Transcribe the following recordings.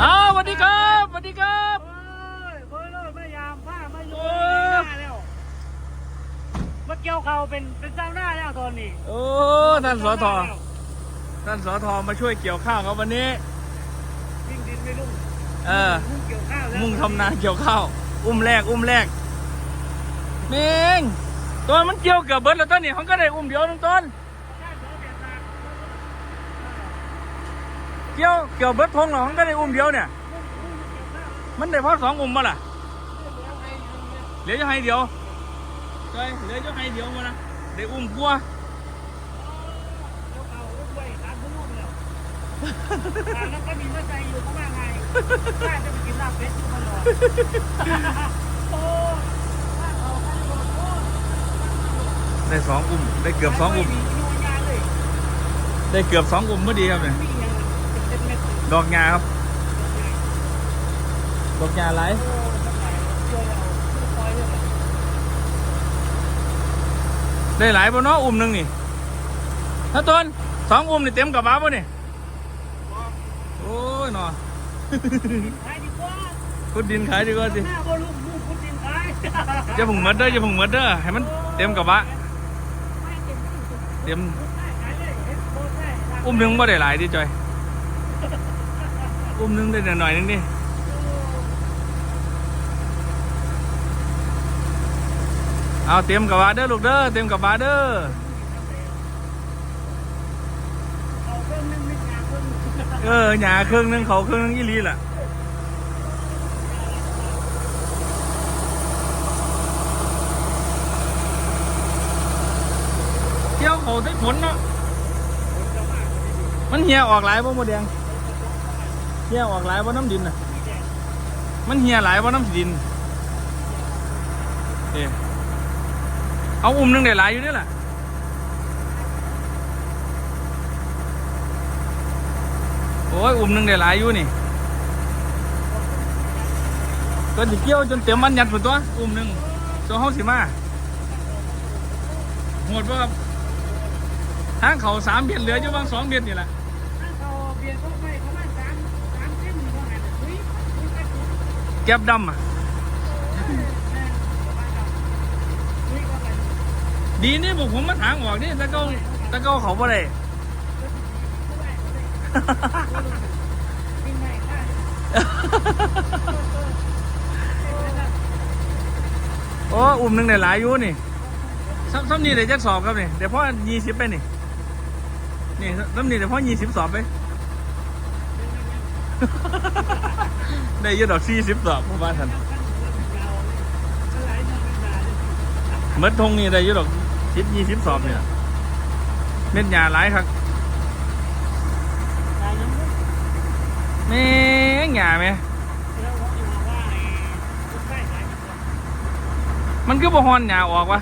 อ้าวสวัสดีครับสวัสดีครับเอ้ยเบอร์โลดไม่ยามผ้าไม่อยู่โอ้ในหน้าแล้วมาเกี่ยวเขาเป็นเป็นเจ้าหน้าแล้วตอนนี้ โอ้ท่านสอทอท่านสอทอมาช่วยเกี่ยวข้าวครับวันนี้วิ่งดินไม่ลุ่งเออมุ่งเกี่ยวข้าวแล้วมุ่งทำนาเกี่ยวข้าว อุ้มแรก อุ้มแรกเมงตัวมันเกี่ยวเกือบเบิดแล้วต้นนี่เขาก็ได้อุ้มเดียวนึงต้น กี่ยวเกี่ยวเบิดทงหรอเขาก็ได้อุ้มเดียวเนี่ย มันได้พอสองอุ้มมาล่ะเหลือจะให้เดียวใช่เหลือจะให้เดียวมานะได้อุ้มกลัวเกี่ยวเขาลูกไว้ตามลูกแล้วอ่าแล้วก็มีมะใจอยู่ข้างล่างไงน่าจะไปกินลาบเป็ดอยู่ตลอดโอ้ข้าเขาข้าโดนโอ้ได้สองอุ้มได้เกือบสองอุ้มไม่มีอยู่งานเลยได้เกือบสองอุ้มพอดีครับเนี่ยมีอย่างเจ็ ดเม็ดเลยดอกงาครับดอกงาไหลายโอ้ทำไมช่วยเราลูกคอยด้วยเหรอได้หลายบนน้ออุ้มหนึ่งนี่ถ้าต้นสองอุ้มนี่เต็มกับบ้าป่ะนี่โอ้ยหนอขายดีกว่าขุดดินขายดีกว่าสิหน้าบอลลูนลูกคุณดินขายจะผึ่งหมดเด้อจะผึ่งหมดเด้อให้มันเต็มกับบ้าไม่เต็มที่สุดเต็มได้ขายเลยเฮ็ดโบได้อุ้มหนึ่งบ่ได้หลายดิจอย อุ้มหนึ่งได้หน่อยนึงดิเอาเต็มกับบาเด้อลูกเด้อเต็มกับบาเด้อเอาเครื่องนึงนิดงาครื่องนึงเออหยาเครื่องหนึงเขาเครื่องหนึงอีหลีล่ะเที่ยวเขาได้ผลเนาะมันเหี่ยวออกหลายบ่หมดแดง เหียออกหลายบ่น้ำดินน่ะ มันเหียหลายบ่น้ำดินเอเอาอุ้มหนึงได้หลายอยู่นี่แหละโอ้ยอุ้มหนึงได้หลายอยู่นี่ก็สิเกี่ยวจนเต็มมันยัดพุ่นตัวอุ้มหนึงตัวเฮาสิมาหมดบ่ครับทางเขาสามเบียดเหลืออยู่บางสองเบียดนี่แหละถ้าเขาเบียร์เขาไมาสามสามเส้นอยู่ว่าไงน่ะเฮ้ยคุณไปคุณ แก็บดำอะ ดีนี่บอกผมมาถางออกนี่ตะเก้าตะเก้าเขาบ่ได้โอ้อุ้มหนึ่งได้หลายอยู่นี่ซ้ำซ้ำนี่ได้จักสอบครับนี่เดี๋ยวพ่อยี่สิบไปนี่ นี่ซ้ำนี่เดี๋ยวพ่อยี่สิบสอบไป ได้เยอะดอกสี่สิบสอบประมาณนั้นเมื่อทงนี่ได้ยอะดอกสิบยี่สิบสอบเนี่ยเม็ดหยาหลายครับแม่งหยาไหมมันคือบ่ฮอนหยาออกวะ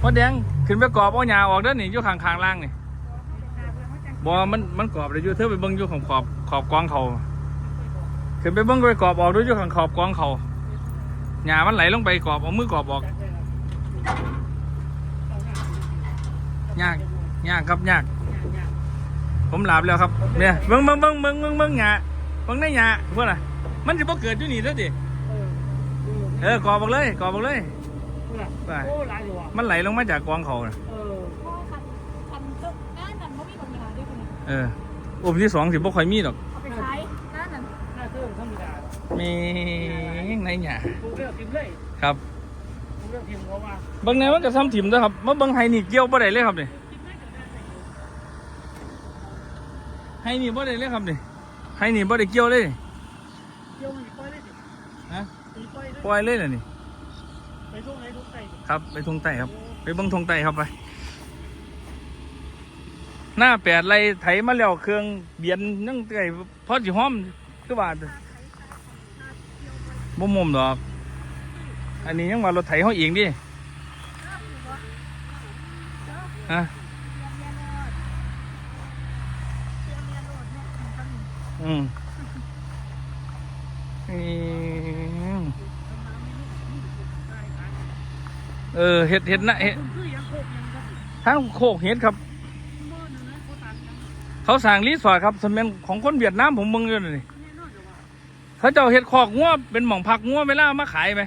พอแดงขึ้นไปกรอบเอาหยาออกด้อนี่อยู่ข้างๆล่างนี่บ่มันมันกรอบเลยอยู่เธอไปเบิ่งอยู่ของขอบขอบกองเขา ขึ้นไปเบิ่งไปกรอบออกด้วยอยู่ข้างขอบกองเขาหยามันไหลลงไปกรอบเอามือกรอบออกยากยากครับยาก ผมหลับแล้วครับเนี่ยเบิ่งเบิ่งเบิ่งเบิ่งเบิ่งเบิ่งหยาเบิ่งในหยาพวกน่ะ มันสิบ่เกิดอยู่นี่เด้อดิเออกรอบออกเลยกรอบออกเลยโอ้หลายอยู่อะมันไหลลงมาจากกองเขาน่ะเออพ่อคันคันตึกด้านนั้นไม่มีปัญหาด้วยคนนี้เอออุ้มที่สองสิบ่ค่อยมีดอก เอาไปใช้ด้านนั้น น่าเชื่อธร รมดามีในหยากูเลือกทีมเลยครับกูเลือกทีมเขาว่าเบิ่งในมันก็ซ้ำถิ่มเด้อครับมาเบิ่งไฮนี่เกี่ยวบ่ได้เลยครับนี่ไฮนี่บ่ได้เลยครับนี่ไฮนี่บ่ได้เกี่ยวเลยเกี่ยวมันปล่อยเลยสิฮะตีปล่อยเลยปล่อยเลยน่ะนี่ไปช่วงไหนทุกไก่ครับ ไปทงใต้ครับ ไปเบิ่งทงใต้ครับไป หน้าแปดไรไถมาแล้วเครื่องเบียนนั่งไก่พอสิหอมคือว่า บ่มุมดอก อันนี้ยังว่ารถไถเฮาเองดิฮะอืมเออเห็ดเห็ดนะเห็ดคือยังโคกยังโคกเห็ดครับเขาตันกันเขาสั่งรีสอร์ทครับสมัยของคนเวียดนามผมมึงอยู่นี่ เขาเจ้าเฮ็ดคอกงัวเป็นหม่องพักงัวเวลามาขายไหม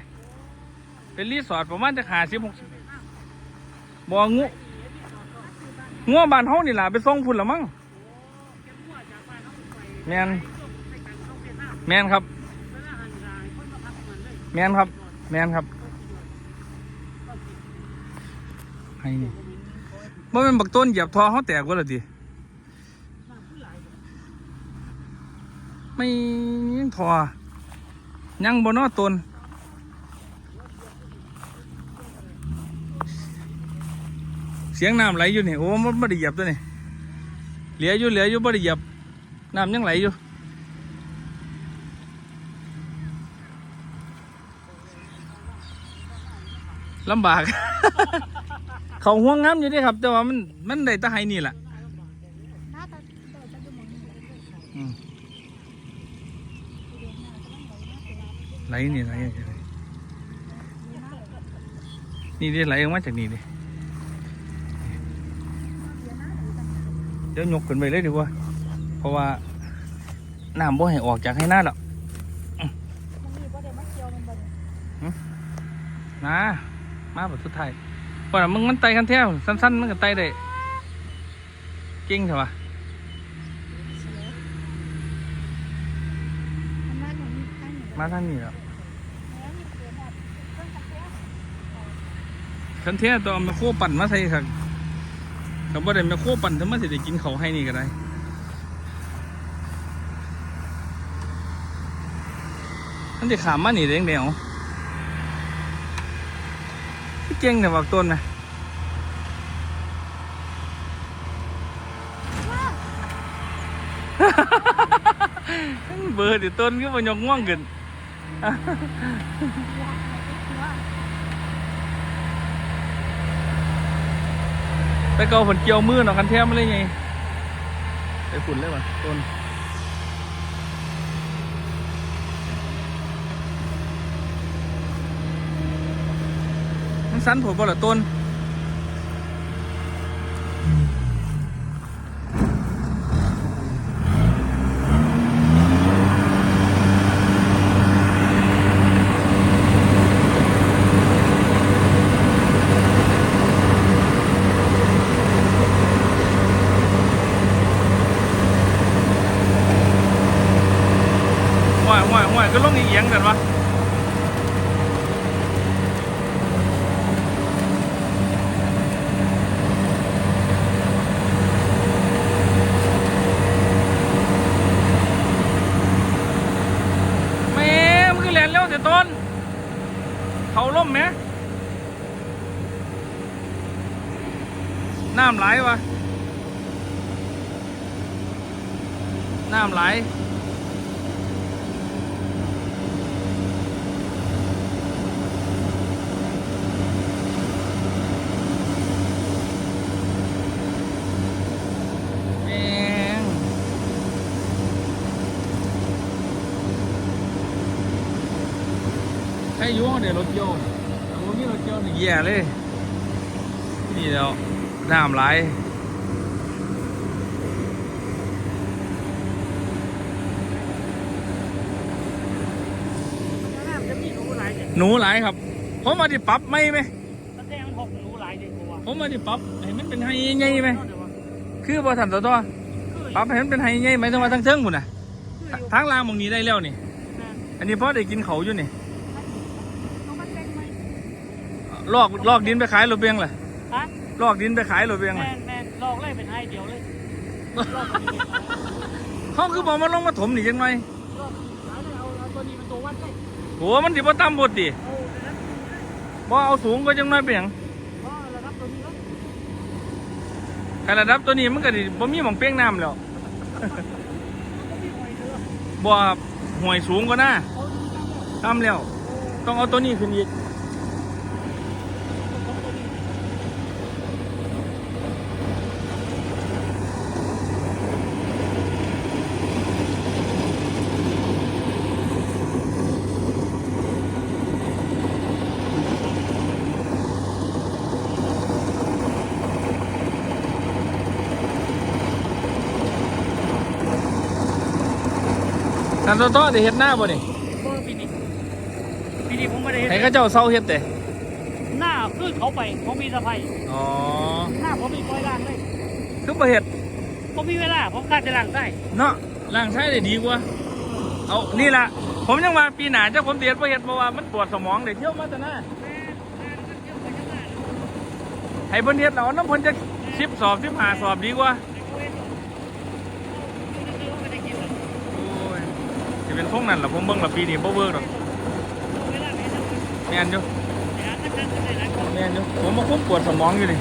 เป็นรีสอร์ทประมาณจะหาสิบหกบ่งัวงัวบ้านเฮานี่ล่ะไปส่งพุ่นละมั้งแมนแมนครับ แมนครับ แมนครับให้นี่บ่เป็นบักต้นเหยียบทอเขาแตกว่าละดิ ไม่ยังทอยังบนนอตนเสียงน้ำไหลอยู่นี่โอ้มันไม่ได้เหยียบตัวนี่เหลืออยู่เหลืออยู่ไม่ได้เหยียบน้ำยังไหลอยู่ลำบาก เขาห่วงงามอยู่เดิครับ แต่ว่ามันมันได้ตะไห้นี่แหละ หน้าตาเดินจะดูหมด อืม ไหลนี่ไหลนี่ดิไหลออกมาจากนี่ดิเดี๋ยวยกขึ้นไปเลยดีกว่า เพราะว่าน้ำบ่ให้ออกจากให้หน้าหรอกมันมีประเดี๋ยวมาเกี่ยวมันบ่ได้นะมาแบบสุดท้ายเพราะว่ามึงมันไตกันแท้วสั้นๆ มันก็ไตได้เก่งเถอะวะมันมาหนุนข้างหนึ่งมาทางนี้แล้ว แล้วมีเสือแบบเครื่องจักรยาน คันแท้ตัวเอมาโคปั่นมาใส่ครับกับว่าได้มาโคปั่นถ้ามาสิได้กินเขาให้นี่ก็ได้มันจะขามมาหนีได้งไงอ๋อพี่เก่งเนี่ยบอกต้นนะเบอร์เดี๋ยวต้นก็มายกง่วงกิน ไปเกาฝนเกี่ยวมือหนอกกันแท้มาเลยไงไปฝุ่นเลยวะต้นมันสั้นผมบ่ละต้นห่วยห่วยห่วยก็ลงอีเอียงกันวะแม่ มันคือแหลนเร็วแต่ต้น เขาล่มไหมน้ำไหลวะน้ำไหล รอยู่เดี๋ยวรถโยนรถนี้รถโยนแย่เลย นี่แล้วน้ำไหลแล้วจะมีหนูหลายเด็กหนูไหลครับ ผมมาดิปรับไม่ไหมตั้งแต่มันหกหนูหลายเด็กกว่าผมมาดิปรับให้มันเป็นไฮใหญ่ไหมคือบ่ทันตัวตัวปรับให้มันเป็นไฮใหญ่ไหมายถึงว่าทั้งเทิงหมดน่ะทางล่างหมองนี้ได้แล้วนี่ อันนี้พอได้กินเขาอยู่นี่ น้องมันเป็นไหม ลอกลอกดินไปขายโรเบียงเลยฮะลอกดินไปขายโรเบียงแมเลยนแมนลอกเลยเป็นไอเดียวเลยลอกคนนี้เขาคือบอกมาลงมาถมนี่ยังไงลอกสายเลยเอาเอาตัวนี้เป็นตัววัดเลยโหมันสิบ่ต่ำบดดิเอาแต่นั้นบ่เอาสูงก็จังน้อยเปียงเพราะระดับตัวนี้แล้วใครระดับตัวนี้มันก็ดิบ่มีหม่องเปียงน้ำแล้วก็มีหอยเรือบ่ครับห่วยสูงก็น่าเอาดูจังเลยต่ำแล้ว ต้องเอาตัวนี้ขึ้นอีก สันโตโต้ได้เฮ็ดหน้าบ่นี่เมื่อปีนี้ปีนี้ผมไม่ได้เห็นให้เขาเจ้าเซาเฮ็ดแต่หน้าคือเขาไปผมมีสะพายอ๋อหน้าผมมีคอยล่างเลยคือบ่เฮ็ดผมมีเวลาผมคาดจะล่างได้เนาะล้างใช้ได้ดีกว่าเอานี่ล่ะผมยังว่าปีหน้าเจ้าผมสิเฮ็ดบ่เฮ็ดเพราะว่ามันปวดสมองได้เที่ยวมาแต่หน้าให้เพิ่นเฮ็ดเอาน้ำเพิ่นจะ10สอบ15สอบดีกว่า โอ้ย สิเป็นพวกนั้นล่ะผมเบิ่งและปีนี้บ่เวิร์กหรอกแม่นอยู่แม่นอยู่ผมบ่คุ้มปวดสมองอยู่นี่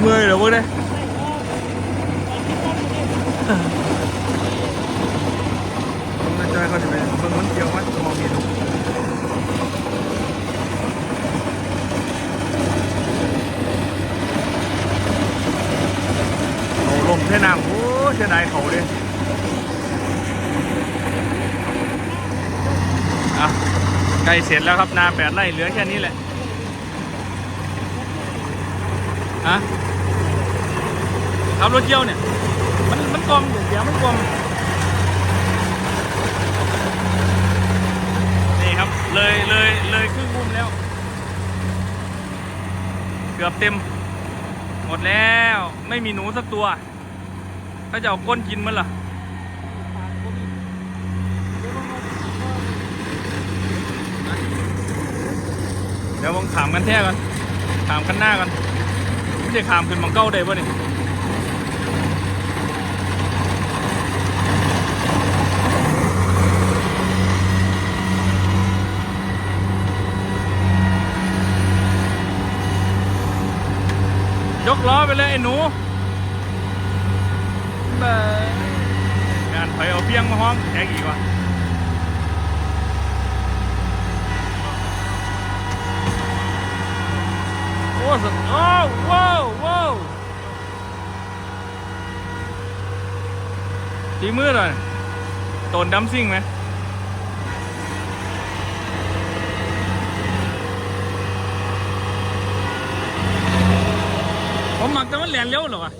เมื่อยเหรอพวกเนี้ยมันจอยเขาจะไปเบิ่งมันเกี่ยวมันมองเห็นเอาลมเทน้ำโอ้เสียดายเขาเลยอะใกล้เสร็จแล้วครับนาแปดไร่เหลือแค่นี้แหละฮะขับรถเกี่ยวเนี่ย มันมันกลมเดี๋ยวมันกลมนี่ครับ เลยเลยเลยครึ่งมุมแล้ว เกือบเต็ม หมดแล้ว ไม่มีหนูสักตัว ถ้าจะเอาก้นกินมันล่ะเดี๋ยวผมถามกันแท้ก่อนถามกันหน้าก่อนไม่ได้ถามขึ้นมังเก้าได้ป่ะนี่ยกล้อไปเลยไอ้หนู บ้องานไปเอาเพียงมาห้องแอกอีกว่ะโอ้สุดโอ้ว้าวว้าวตีมือหน่อยตนดัมซิ่งไหมผมหมักแต่มันแหลนเร็วหรอวะ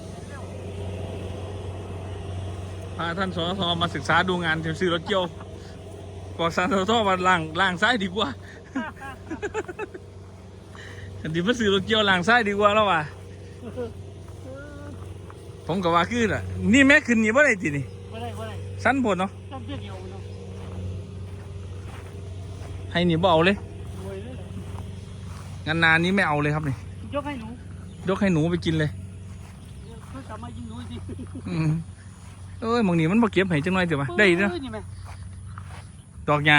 าท่านสสมาศึกษาดูงานซื้อรถเกี่ยวบอกสันโตโต้มาล่างล่างซ้ายดีกว่าอันนี้มาซื้อรถเกี่ยวล่างซ้ายดีกว่าแล้วว่ะผมก็ว่าขึ้นอะ นี่แม่ขึ้นนี่ว่าไรทีนี่ไม่ได้ไม่ได้สั้นปวดเนาะต้องเที่ยวเดียวเนาะให้นี่บ่เอาเลยรวยเลยงานนานนี้ไม่เอาเลยครับนี่ยกให้หนูยกให้หนูไปกินเลยเพื่อกลับมายิงหนูสิอืม เอ้ยหมองนี้มันบ่เก็บให้จังหน่อยเถอะวะได้เนาะออนี่แม่ดอกหญ้า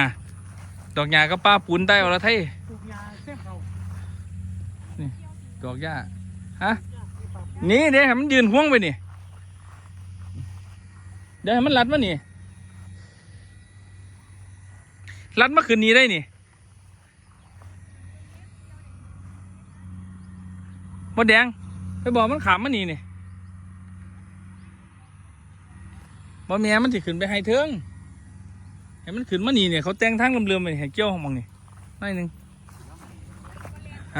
ดอกหญ้าก็ป้าปูนใต้เอาละไทยปลูกยาเส้นเขาดอกหญ้าฮะนี่เดี๋ยวให้มันยืนห่วงไปนี่เดี๋ยวให้มันรัดมานี่รัดมาคืนนี้ได้นี่มดแดงไปบอกมันขามมานี่นี่ บอแม่มันสิขึ้นไปให้เทิงให้มันขึ้นมานี่เนี่ยเขาแต่งทางลำเรือไปให้เกี่ยวของมังนี่หน่อยหนึง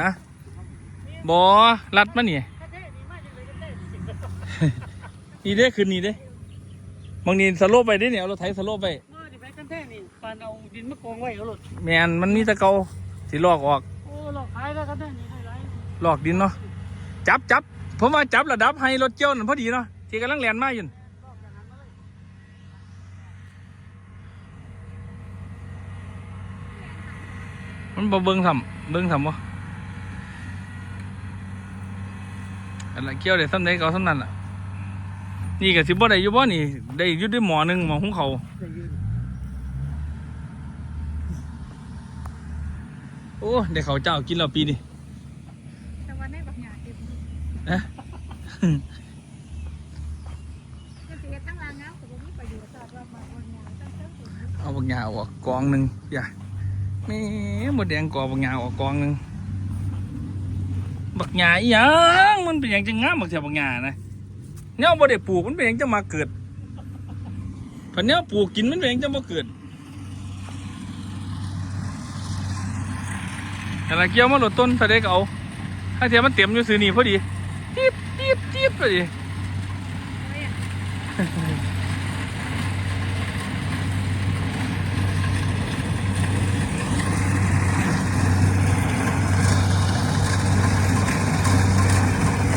ฮะบอรัดมานี่นี่เด้ขึ้นนี่เด้บางนี่สโลปไปเด้เนี่ยเอารถไถสโลปไปเมื่อที่ไปกันแท้นี่ปานเอาดินมากองไว้เอารถแมนมันมีแตะเกาสิลอกออกโอ้หลอกขายแล้วกันแท้นี่ได้ไรลอกดินเนาะจับจับผมว่าจับระดับให้รถเจ้านั่นพอดีเนาะที่กำลังแล่นมาอยู่ มันบ่เบิ่งทำเบิ่งทำบ่อะไรเกี่ยวได้ซ้ำใดก็เอาซ้ำนั่นล่ะนี่ก็สิบ่ได้อยู่บ่นี่ ได้อยู่ด้วยหมอหนึงหมอหุงเขาวได้ยืนโอ้ได้เขาวเจ้ากินแล้วปีนี้แต่วันนี้บักหยาเต็มนะก็สิเฮ็ดตั้งรางเงาแต่บ่มีประโยชน์สำหรับว่ามาอ่อนหยาตั้งเติมถึงเอาบางยาออกกองหนึ่งอย่า แม่หมดแดงกอบางยาออกกองหนึ่งบักหยาอีหยังมันเป็นอย่างจะงามบักเสียบักหยานะเนี่ยบ่ได้ปลูกมันเป็นอย่างจะมาเกิดพันเนี้ยปลูกกินมันเป็นอย่างจะมาเกิดแต่ละเกี่ยวมาหลดต้นแสดงเอาถ้าเทียมมันเต็มอยู่ซื้อนี่พอดีจี๊บจี๊บจี๊บพอดี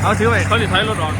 เอาถือไปเขาจะถอยรถออก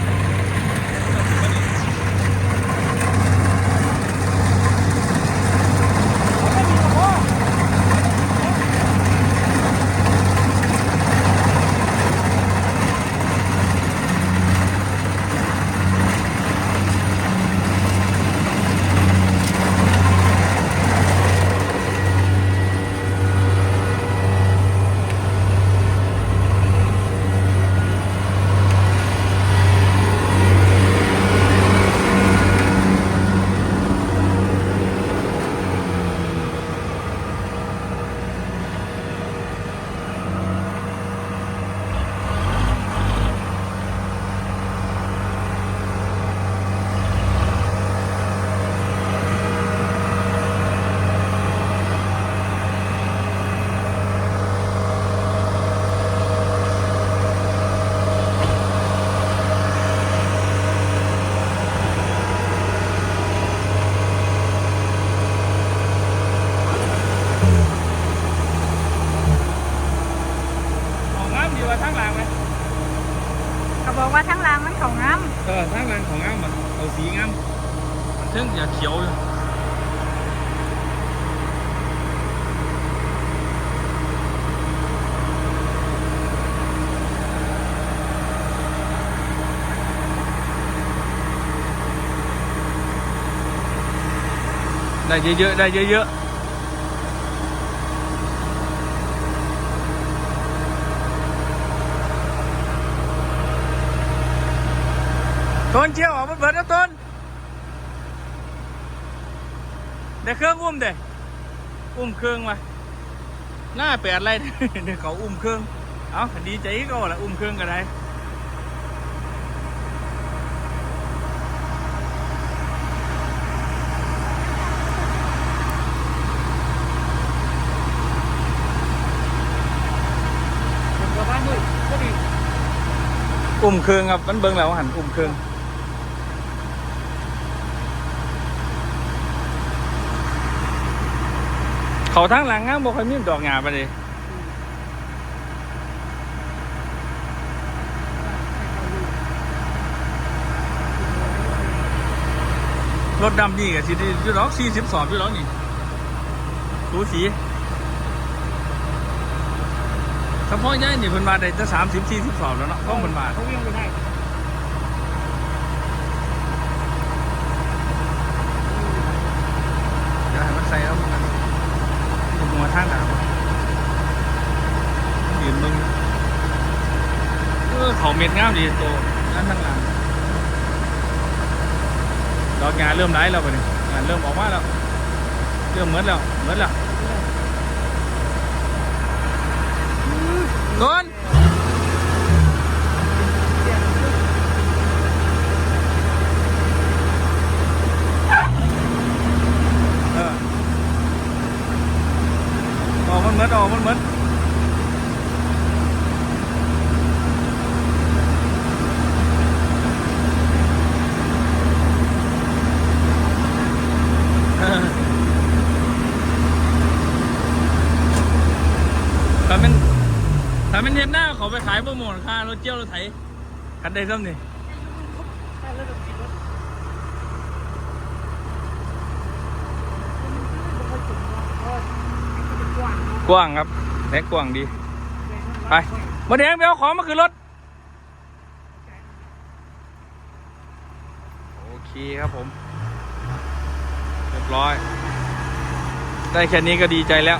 บอกว่าทั้งรางมันเขางามเออทางหลังของงามอะเอาสีงามมันถึงอย่าเขียวอยู่ได้เยอะๆได้เยอะๆ ต้นเชี่ยวออกมาเบิดแล้วต้นเดี๋ยวเครื่องอุ้มเด้อุ้มเครื่องมาหน้าแปดอะไรเดี๋ยวเขาอุ้มเครื่องเอาดีใจก็ละอุ้มเครื่องก็ได้ผมกับบ้านด้วยก็ดีอุ้มเครื่องครับมันเบิ่งแล้วหันอุ้มเครื่อง เขาทางหลังงามบอกใครมีดอกงาไปเลยรถดำนี่กับสิอยู่หรอกสี่สิบสอบอยู่หรอกนี่สูสีเฉพาะย่ายนี่เพิ่นมาได้จะสามสิบสี่สิบสอบแล้วเนาะเพราะเพิ่นมาเขาวิ่งไปได้ เดี๋ยวให้มันใส่แล้วมันอยู่หัวทางหนาวยืนมึง เออเขาเม็ดงามดีโตนั่นทั้งหลังดอกงานเริ่มร้ายแล้วไปหนึ่งงานเริ่มออกมาแล้วเริ่มเหมือนแล้วเหมือนแล้วต้นเออออกมันเหมือนออกมันเหมือนเออถ้ามัน ถ้ามันเห็นหน้าเขาไปขายโปรโมทค่ารถเจียวรถไถกันได้ซ้ำนี่กว้างครับแม็กกว้างดี ไปมาแดงไปเอาของมาขึ้นรถ โอเคครับผม เรียบร้อย ได้แค่นี้ก็ดีใจแล้ว